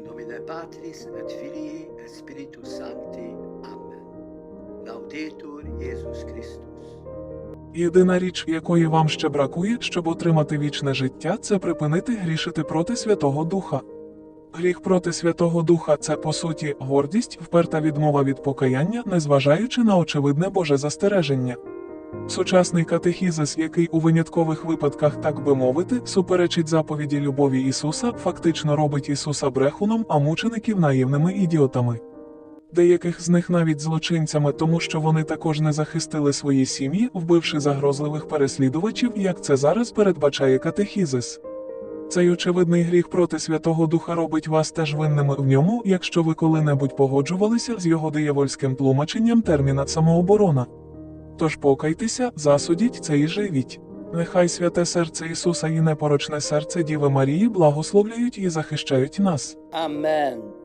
de Patris et Filii et Spiritus Sancti. Amen. Laudetur Jesus Christus. Єдина річ, якої вам ще бракує, щоб отримати вічне життя, це припинити грішити проти Святого Духа. Гріх проти Святого Духа це по суті гордість, вперта відмова від покаяння, незважаючи на очевидне Боже застереження. Сучасний катехізис, який у виняткових випадках, так би мовити, суперечить заповіді любові Ісуса, фактично робить Ісуса брехуном, а мучеників наївними ідіотами. Деяких з них навіть злочинцями, тому що вони також не захистили свої сім'ї, вбивши загрозливих переслідувачів, як це зараз передбачає катехізис. Цей очевидний гріх проти Святого Духа робить вас теж винними в ньому, якщо ви коли-небудь погоджувалися з його диявольським тлумаченням терміна самооборона. Тож покайтеся, засудіть це і живіть. Нехай святе серце Ісуса і непорочне серце Діви Марії благословляють і захищають нас. Amen.